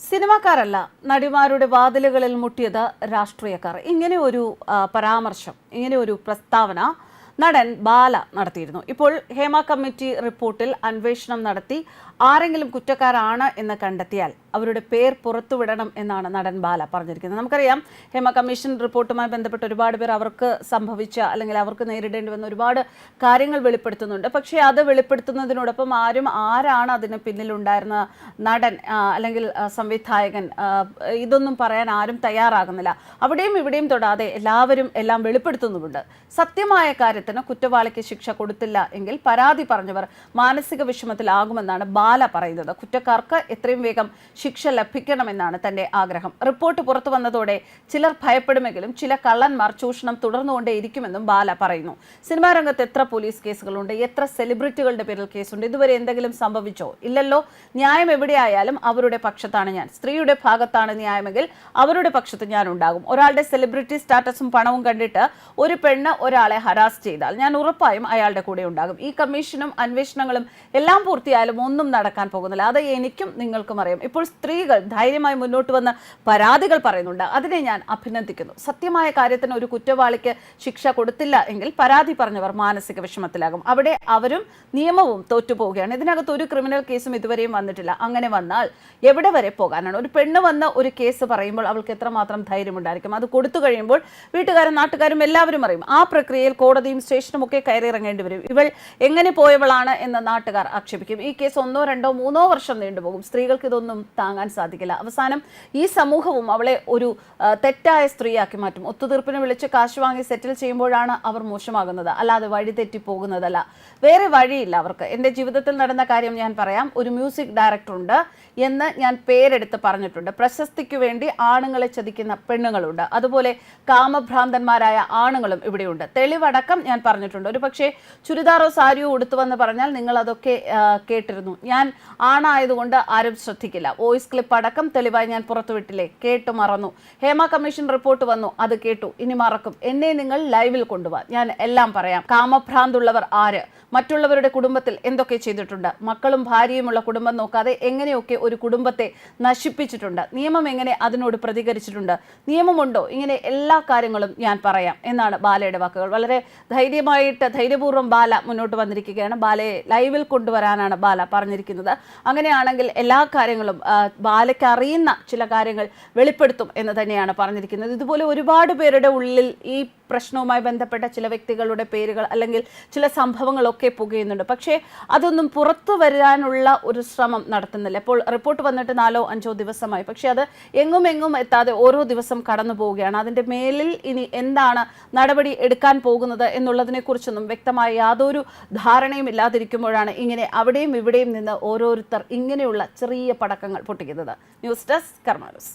സിനിമാക്കാരല്ല നടിമാരുടെ വാതിലുകളിൽ മുട്ടിയത് രാഷ്ട്രീയക്കാർ. ഇങ്ങനെ ഒരു പരാമർശം ഇങ്ങനെ ഒരു പ്രസ്താവന നടൻ ബാല നടത്തിയിരുന്നു. ഇപ്പോൾ ഹേമ കമ്മിറ്റി റിപ്പോർട്ടിൽ അന്വേഷണം നടത്തി ആരെങ്കിലും കുറ്റക്കാരാണ് എന്ന് കണ്ടെത്തിയാൽ അവരുടെ പേർ പുറത്തുവിടണം എന്നാണ് നടൻ ബാല പറഞ്ഞിരിക്കുന്നത്. നമുക്കറിയാം ഹേമ കമ്മീഷൻ റിപ്പോർട്ടുമായി ബന്ധപ്പെട്ട് ഒരുപാട് പേർ അവർക്ക് സംഭവിച്ച അല്ലെങ്കിൽ അവർക്ക് നേരിടേണ്ടി വന്ന ഒരുപാട് കാര്യങ്ങൾ വെളിപ്പെടുത്തുന്നുണ്ട്. പക്ഷേ അത് വെളിപ്പെടുത്തുന്നതിനോടൊപ്പം ആരും ആരാണ് അതിന് പിന്നിലുണ്ടായിരുന്ന നടൻ അല്ലെങ്കിൽ സംവിധായകൻ ഇതൊന്നും പറയാൻ ആരും തയ്യാറാകുന്നില്ല. അവിടെയും ഇവിടെയും തൊടാതെ എല്ലാവരും എല്ലാം വെളിപ്പെടുത്തുന്നുമുണ്ട്. സത്യമായ കാര്യത്തിന് കുറ്റവാളിക്ക് ശിക്ഷ കൊടുത്തില്ല എങ്കിൽ പരാതി പറഞ്ഞവർ മാനസിക വിഷമത്തിലാകുമെന്നാണ് ബാല പറയുന്നത്. കുറ്റക്കാർക്ക് എത്രയും വേഗം ലഭിക്കണമെന്നാണ് തന്റെ ആഗ്രഹം. റിപ്പോർട്ട് പുറത്തു വന്നതോടെ ചിലർ ഭയപ്പെടുമെങ്കിലും ചില കള്ളന്മാർ ചൂഷണം തുടർന്നുകൊണ്ടേയിരിക്കുമെന്നും ബാല പറയുന്നു. സിനിമാ രംഗത്ത് എത്ര പോലീസ് കേസുകളുണ്ട്? എത്ര സെലിബ്രിറ്റികളുടെ പേരിൽ കേസുണ്ട്? ഇതുവരെ എന്തെങ്കിലും സംഭവിച്ചോ? ഇല്ലല്ലോ. ന്യായം എവിടെയായാലും അവരുടെ പക്ഷത്താണ് ഞാൻ. സ്ത്രീയുടെ ഭാഗത്താണ് ന്യായമെങ്കിൽ അവരുടെ പക്ഷത്ത് ഞാൻ ഉണ്ടാകും ഒരാളുടെ സെലിബ്രിറ്റി സ്റ്റാറ്റസും പണവും കണ്ടിട്ട് ഒരു പെണ്ണ് ഒരാളെ ഹരാസ് ചെയ്താൽ ഞാൻ ഉറപ്പായും അയാളുടെ കൂടെ ഉണ്ടാകും. ഈ കമ്മീഷനും അന്വേഷണങ്ങളും എല്ലാം പൂർത്തിയായാലും ഒന്നും നടക്കാൻ പോകുന്നില്ല. അത് എനിക്കും നിങ്ങൾക്കും അറിയാം. ഇപ്പോൾ സ്ത്രീകൾ ധൈര്യമായി മുന്നോട്ട് വന്ന് പരാതികൾ പറയുന്നുണ്ട്. അതിനെ ഞാൻ അഭിനന്ദിക്കുന്നു. സത്യമായ കാര്യത്തിന് ഒരു കുറ്റവാളിക്ക് ശിക്ഷ കൊടുത്തില്ല എങ്കിൽ പരാതി പറഞ്ഞവർ മാനസിക വിഷമത്തിലാകും. അവിടെ അവരും നിയമവും തോറ്റുപോവുകയാണ്. ഇതിനകത്ത് ഒരു ക്രിമിനൽ കേസും ഇതുവരെയും വന്നിട്ടില്ല. അങ്ങനെ വന്നാൽ എവിടെ വരെ പോകാനാണ്? ഒരു പെണ്ണ് വന്ന് ഒരു കേസ് പറയുമ്പോൾ അവൾക്ക് എത്രമാത്രം ധൈര്യമുണ്ടായിരിക്കും? അത് കൊടുത്തു കഴിയുമ്പോൾ വീട്ടുകാരും നാട്ടുകാരും എല്ലാവരും അറിയും. ആ പ്രക്രിയയിൽ കോടതിയും സ്റ്റേഷനും ഒക്കെ കയറിയിറങ്ങേണ്ടി വരും. ഇവൾ എങ്ങനെ പോയവളാണ് എന്ന് നാട്ടുകാർ ആക്ഷേപിക്കും. ഈ കേസ് ഒന്നോ രണ്ടോ മൂന്നോ വർഷം നീണ്ടുപോകും. സ്ത്രീകൾക്ക് ഇതൊന്നും താങ്ങാൻ സാധിക്കില്ല. അവസാനം ഈ സമൂഹവും അവളെ ഒരു തെറ്റായ സ്ത്രീയാക്കി മാറ്റും. ഒത്തുതീർപ്പിന് വിളിച്ച് കാശ് വാങ്ങി സെറ്റിൽ ചെയ്യുമ്പോഴാണ് അവർ മോശമാകുന്നത്. അല്ലാതെ വഴിതെറ്റി പോകുന്നതല്ല. വേറെ വഴിയില്ല അവർക്ക്. എന്റെ ജീവിതത്തിൽ നടന്ന കാര്യം ഞാൻ പറയാം. ഒരു മ്യൂസിക് ഡയറക്ടർ ഉണ്ട് എന്ന് ഞാൻ പേരെടുത്ത് പറഞ്ഞിട്ടുണ്ട്. പ്രശസ്തിക്ക് വേണ്ടി ആണുങ്ങളെ ചതിക്കുന്ന പെണ്ണുങ്ങളുണ്ട്. അതുപോലെ കാമഭ്രാന്തന്മാരായ ആണുങ്ങളും ഇവിടെയുണ്ട്. തെളിവടക്കം ഞാൻ പറഞ്ഞിട്ടുണ്ട്. ഒരു പക്ഷേ ചുരിദാറോ സാരിയോ ഉടുത്തുവെന്ന് പറഞ്ഞാൽ നിങ്ങൾ അതൊക്കെ കേട്ടിരുന്നു. ഞാൻ ആണായതുകൊണ്ട് ആരും ശ്രദ്ധിക്കില്ല. വോയിസ് ക്ലിപ്പ് അടക്കം തെളിവായി ഞാൻ പുറത്തുവിട്ടില്ലേ? കേട്ടു മറന്നു. ഹേമ കമ്മീഷൻ റിപ്പോർട്ട് വന്നു. അത് കേട്ടു. ഇനി മറക്കും. എന്നെ നിങ്ങൾ ലൈവിൽ കൊണ്ടുപോവാ ഞാൻ എല്ലാം പറയാം. കാമഭ്രാന്തുള്ളവർ ആര്? മറ്റുള്ളവരുടെ കുടുംബത്തിൽ എന്തൊക്കെ ചെയ്തിട്ടുണ്ട്? മക്കളും ഭാര്യയുമുള്ള കുടുംബം നോക്കാതെ എങ്ങനെയൊക്കെ ഒരു കുടുംബത്തെ നശിപ്പിച്ചിട്ടുണ്ട്? നിയമം എങ്ങനെ അതിനോട് പ്രതികരിച്ചിട്ടുണ്ട്? നിയമമുണ്ടോ? ഇങ്ങനെ എല്ലാ കാര്യങ്ങളും ഞാൻ പറയാം എന്നാണ് ബാലയുടെ വാക്കുകൾ. വളരെ ധൈര്യമായിട്ട് ധൈര്യപൂർവം ബാല മുന്നോട്ട് വന്നിരിക്കുകയാണ്. ബാലയെ ലൈവിൽ കൊണ്ടുവരാനാണ് ബാല പറഞ്ഞിരിക്കുന്നത്. അങ്ങനെയാണെങ്കിൽ എല്ലാ കാര്യങ്ങളും ബാലയ്ക്ക് അറിയുന്ന ചില കാര്യങ്ങൾ വെളിപ്പെടുത്തും എന്ന് തന്നെയാണ് പറഞ്ഞിരിക്കുന്നത്. ഇതുപോലെ ഒരുപാട് പേരുടെ ഉള്ളിൽ ഈ പ്രശ്നവുമായി ബന്ധപ്പെട്ട ചില വ്യക്തികളുടെ പേരുകൾ അല്ലെങ്കിൽ ചില സംഭവങ്ങളൊക്കെ പുകയുന്നുണ്ട്. പക്ഷേ അതൊന്നും പുറത്തു വരാനുള്ള ഒരു ശ്രമം നടത്തുന്നില്ല. ഇപ്പോൾ റിപ്പോർട്ട് വന്നിട്ട് നാലോ അഞ്ചോ ദിവസമായി. പക്ഷേ അത് എങ്ങും എങ്ങും എത്താതെ ഓരോ ദിവസം കടന്നു പോവുകയാണ്. അതിന്റെ മേലിൽ ഇനി എന്താണ് നടപടി എടുക്കാൻ പോകുന്നത് എന്നുള്ളതിനെക്കുറിച്ചൊന്നും വ്യക്തമായ യാതൊരു ധാരണയും ഇല്ലാതിരിക്കുമ്പോഴാണ് ഇങ്ങനെ അവിടെയും ഇവിടെയും നിന്ന് ഓരോരുത്തർ ഇങ്ങനെയുള്ള ചെറിയ പടക്കങ്ങൾ പൊട്ടിക്കുന്നത്. News desk കർമാനൂസ്.